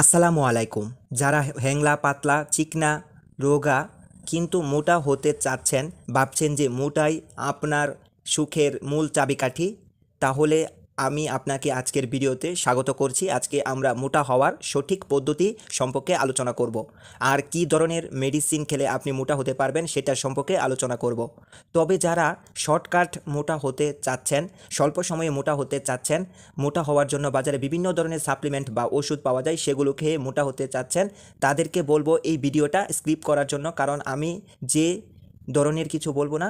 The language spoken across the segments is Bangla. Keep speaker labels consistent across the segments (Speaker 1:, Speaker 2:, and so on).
Speaker 1: আসসালামু আলাইকুম। যারা হ্যাংলা পাতলা, চিকনা, রোগা, কিন্তু মোটা হতে চাচ্ছেন, ভাবছেন যে মোটাই আপনার সুখের মূল চাবিকাঠি, তাহলে আমি আপনাকে আজকের ভিডিওতে স্বাগত করছি। আজকে আমরা মোটা হওয়ার সঠিক পদ্ধতি সম্পর্কে আলোচনা করব। আর কি ধরনের মেডিসিন খেলে আপনি মোটা হতে পারবেন সেটা সম্পর্কে আলোচনা করব। তবে যারা শর্টকাট মোটা হতে চাচ্ছেন, স্বল্প সময়ে মোটা হতে চাচ্ছেন, মোটা হওয়ার জন্য বাজারে বিভিন্ন ধরনের সাপ্লিমেন্ট বা ওষুধ পাওয়া যায় সেগুলো খেয়ে মোটা হতে চাচ্ছেন, তাদেরকে বলব এই ভিডিওটা স্ক্রিপ করার জন্য। কারণ আমি যে ধরনের কিছু বলব না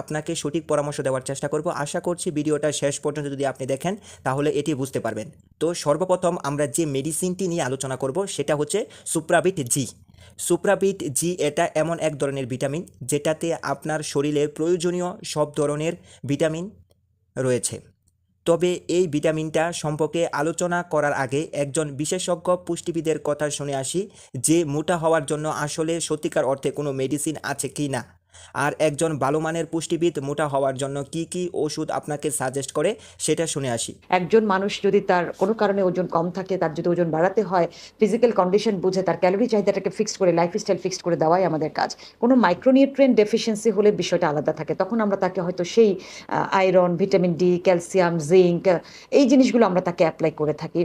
Speaker 1: আপনাকে সঠিক পরামর্শ দেওয়ার চেষ্টা করব। আশা করছি ভিডিওটা শেষ পর্যন্ত যদি আপনি দেখেন, তাহলে এটি বুঝতে পারবেন। তো সর্বপ্রথম আমরা যে মেডিসিনটি নিয়ে আলোচনা করব, সেটা হচ্ছে সুপ্রাবিট জি সুপ্রাবিট জি এটা এমন এক ধরনের ভিটামিন যেটাতে আপনার শরীরে প্রয়োজনীয় সব ধরনের ভিটামিন রয়েছে। তবে এই ভিটামিনটা সম্পর্কে আলোচনা করার আগে একজন বিশেষজ্ঞ পুষ্টিবিদের কথা শুনে আসি যে মোটা হওয়ার জন্য আসলে সত্যিকার অর্থে কোনো মেডিসিন আছে কি না আর একজন ভালো মানের পুষ্টিবিদ মোটা হওয়ার জন্য কি কি ওষুধ আপনাকে সাজেস্ট করে, সেটা শুনে আসি।
Speaker 2: একজন মানুষ যদি তার কোনো কারণে ওজন কম থাকে, তার যদি ওজন বাড়াতে হয় ফিজিক্যাল কন্ডিশন বুঝে তার ক্যালোরি চাহিদাটাকে ফিক্সড করে লাইফস্টাইল ফিক্সড করে দেওয়াই আমাদের কাজ। কোনো মাইক্রোনিউট্রিয়েন্ট ডেফিসিয়েন্সি হলে বিষয়টা আলাদা থাকে, তখন আমরা তাকে হয়তো সেই iron vitamin D calcium zinc এই জিনিসগুলো আমরা তাকে অ্যাপ্লাই করে থাকি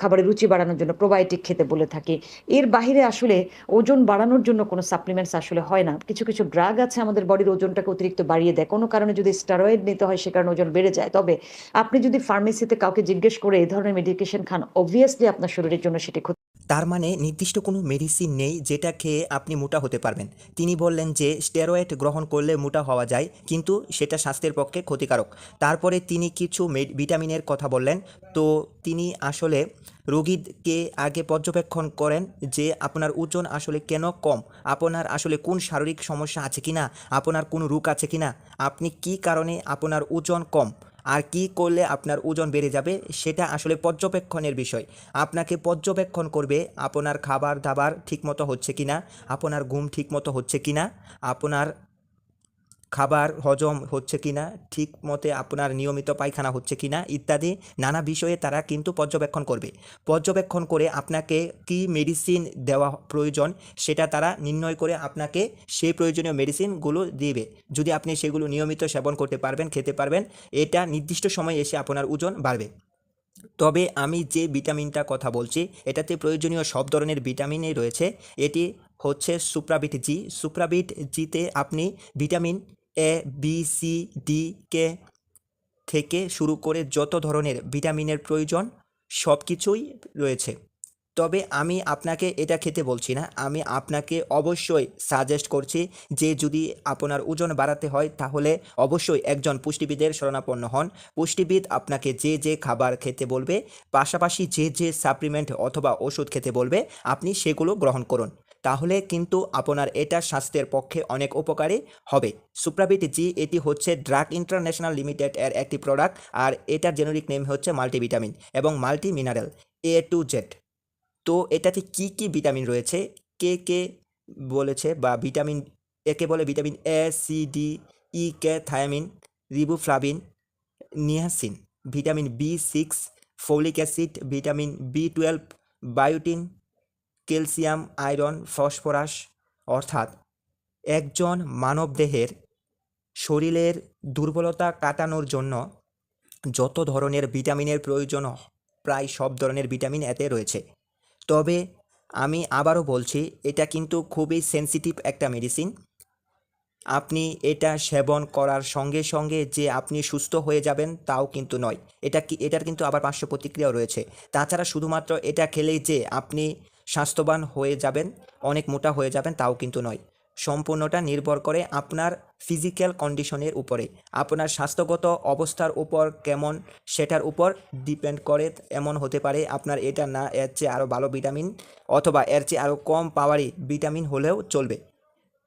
Speaker 2: খাবারের রুচি বাড়ানোর জন্য প্রোবায়োটিক খেতে বলে থাকি। এর বাহিরে আসলে ওজন বাড়ানোর জন্য কোনো সাপ্লিমেন্টস আসলে হয় না। কিছু কিছু ড্রাগ আছে, আমাদের বডির ওজনটাকে অতিরিক্ত বাড়িয়ে দেয়। কোনো কারণে যদি স্টেরয়েড নিতে হয়, সে কারণে ওজন বেড়ে যায়। তবে আপনি যদি ফার্মেসিতে কাউকে জিজ্ঞেস করে এই ধরনের মেডিকেশন খান? অবভিয়াসলি আপনার শরীরের জন্য সেটি ক্ষতি
Speaker 1: তার মানে নির্দিষ্ট কোনো মেডিসিন নেই যেটা খেয়ে আপনি মোটা হতে পারবেন। তিনি বললেন যে স্টেরয়েড গ্রহণ করলে মোটা হওয়া যায়, কিন্তু সেটা স্বাস্থ্যের পক্ষে ক্ষতিকারক। তারপরে তিনি কিছু ভিটামিনের কথা বললেন। তো তিনি আসলে রোগীকে আগে পর্যবেক্ষণ করেন যে, আপনার ওজন আসলে কেন কম? আপনার আসলে কোন শারীরিক সমস্যা আছে কিনা? আপনার কোনো রোগ আছে কিনা? আপনি কি কারণে আপনার ওজন কম? আর কি করলে আপনার ওজন বেড়ে যাবে সেটা আসলে পর্যবেক্ষণের বিষয়। আপনাকে পর্যবেক্ষণ করবে আপনার খাবার দাবার ঠিকমতো হচ্ছে কিনা, আপনার ঘুম ঠিকমতো হচ্ছে কিনা, আপনার খাবার হজম হচ্ছে কিনা ঠিক মতে আপনার নিয়মিত পায়খানা হচ্ছে কিনা ইত্যাদি নানা বিষয়ে তারা কিন্তু পর্যবেক্ষণ করবে। পর্যবেক্ষণ করে আপনাকে কি মেডিসিন দেওয়া প্রয়োজন সেটা তারা নির্ণয় করে আপনাকে সেই প্রয়োজনীয় মেডিসিনগুলো দিবে। যদি আপনি সেগুলো নিয়মিত সেবন করতে পারবেন, খেতে পারবেন, এটা নির্দিষ্ট সময় এসে আপনার ওজন বাড়বে। তবে আমি যে ভিটামিনটা কথা বলছি, এটাতে প্রয়োজনীয় সব ধরনের ভিটামিনই রয়েছে। এটি হচ্ছে সুপ্রাবিট জি সুপ্রাবিট জিতে আপনি vitamin A B C D K থেকে শুরু করে যত ধরনের ভিটামিনের প্রয়োজন সব কিছুই রয়েছে। তবে আমি আপনাকে এটা খেতে বলছি না, আমি আপনাকে অবশ্যই সাজেস্ট করছি যে যদি আপনার ওজন বাড়াতে হয়, তাহলে অবশ্যই একজন পুষ্টিবিদের শরণাপন্ন হন। পুষ্টিবিদ আপনাকে যে যে খাবার খেতে বলবে, পাশাপাশি যে যে সাপ্লিমেন্ট অথবা ওষুধ খেতে বলবে, আপনি সেগুলো গ্রহণ করুন। তাহলে কিন্তু আপনার এটা স্বাস্থ্যের পক্ষে অনেক উপকারী হবে। সুপ্রাবিট জি, এটি হচ্ছে ড্রাগ ইন্টারন্যাশনাল লিমিটেড এর একটি প্রোডাক্ট, আর এটার জেনেরিক নেম হচ্ছে মাল্টিভিটামিন এবং multi mineral A to Z. তো এটাতে কি কি ভিটামিন রয়েছে? কে কে বলেছে বা ভিটামিন, একে বলে vitamin A, C, D, E, K, thiamine, riboflavin, niacin, vitamin B six, folic acid, vitamin B twelve, biotin calcium, iron, phosphorus অর্থাৎ একজন মানবদেহের শরীরের দুর্বলতা কাটানোর জন্য যত ধরনের ভিটামিনের প্রয়োজন প্রায় সব ধরনের ভিটামিন এতে রয়েছে। তবে আমি আবারও বলছি, এটা কিন্তু খুবই সেনসিটিভ একটা মেডিসিন আপনি এটা সেবন করার সঙ্গে সঙ্গে যে আপনি সুস্থ হয়ে যাবেন তাও কিন্তু নয়। এটা কি, এটার কিন্তু আবার পার্শ্ব প্রতিক্রিয়াও রয়েছে। তাছাড়া শুধুমাত্র এটা খেলেই যে আপনি স্বাস্থ্যবান হয়ে যাবেন, অনেক মোটা হয়ে যাবেন তাও কিন্তু নয়। সম্পূর্ণটা নির্ভর করে আপনার ফিজিক্যাল কন্ডিশনের উপরে। আপনার স্বাস্থ্যগত অবস্থার উপর কেমন, সেটার উপর ডিপেন্ড করে, এমন হতে পারে আপনার এটা না, এর চেয়ে আরও ভালো ভিটামিন অথবা এর চেয়ে আরও কম পাওয়ারই ভিটামিন হলেও চলবে।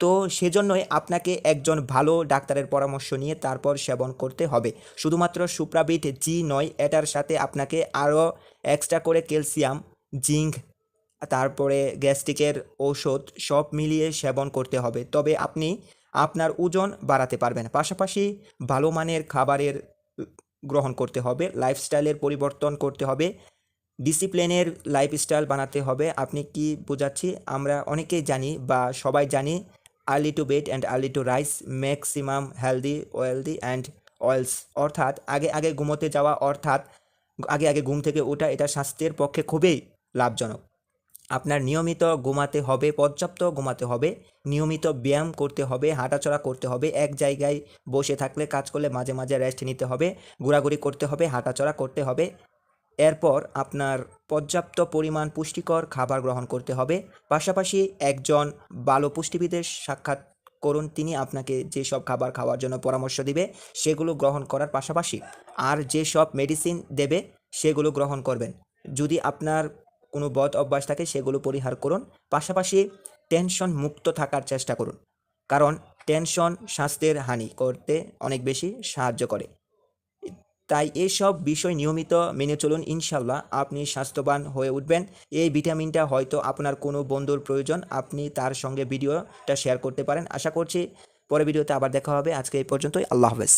Speaker 1: তো সেজন্যই আপনাকে একজন ভালো ডাক্তারের পরামর্শ নিয়ে তারপর সেবন করতে হবে। শুধুমাত্র সুপ্রাবিট জি নয়, এটার সাথে আপনাকে আরও এক্সট্রা করে ক্যালসিয়াম জিঙ্ক তারপরে গ্যাস্ট্রিকের ঔষধ সব মিলিয়ে সেবন করতে হবে। তবে আপনি আপনার ওজন বাড়াতে পারবেন। পাশাপাশি ভালো মানের খাবারের গ্রহণ করতে হবে লাইফস্টাইলের পরিবর্তন করতে হবে ডিসিপ্লিনের লাইফস্টাইল বানাতে হবে। আপনি কি বোঝাচ্ছি? আমরা অনেকেই জানি বা সবাই জানি early to bed and early to rise maximum healthy wealthy and wise অর্থাৎ আগে আগে ঘুমোতে যাওয়া, অর্থাৎ আগে আগে ঘুম থেকে ওঠা, এটা স্বাস্থ্যের পক্ষে খুবই লাভজনক। আপনার নিয়মিত ঘুমাতে হবে, পর্যাপ্ত ঘুমাতে হবে, নিয়মিত ব্যায়াম করতে হবে, হাঁটাচলা করতে হবে, এক জায়গায় বসে থাকলে কাজ করলে মাঝে মাঝে রেস্ট নিতে হবে, ঘোরাঘুরি করতে হবে, হাঁটাচলা করতে হবে। এরপর আপনার পর্যাপ্ত পরিমাণ পুষ্টিকর খাবার গ্রহণ করতে হবে। পাশাপাশি একজন ভালো পুষ্টিবিদের সাক্ষাৎ করুন, তিনি আপনাকে যেসব খাবার খাওয়ার জন্য পরামর্শ দিবে, সেগুলো গ্রহণ করার পাশাপাশি আর যেসব মেডিসিন দেবে, সেগুলো গ্রহণ করবেন। যদি আপনার কোনো বদ অভ্যাস থাকে সেগুলো পরিহার করুন। পাশাপাশি টেনশন মুক্ত থাকার চেষ্টা করুন। কারণ টেনশন স্বাস্থ্যের হানি করতে অনেক বেশি সাহায্য করে। তাই এইসব বিষয় নিয়মিত মেনে চলুন ইনশাল্লাহ আপনি স্বাস্থ্যবান হয়ে উঠবেন। এই ভিটামিনটা হয়তো আপনার কোনো বন্ধুর প্রয়োজন। আপনি তার সঙ্গে ভিডিওটা শেয়ার করতে পারেন। আশা করছি পরে ভিডিওতে আবার দেখা হবে। আজকে এই পর্যন্তই। আল্লাহ হাফেজ।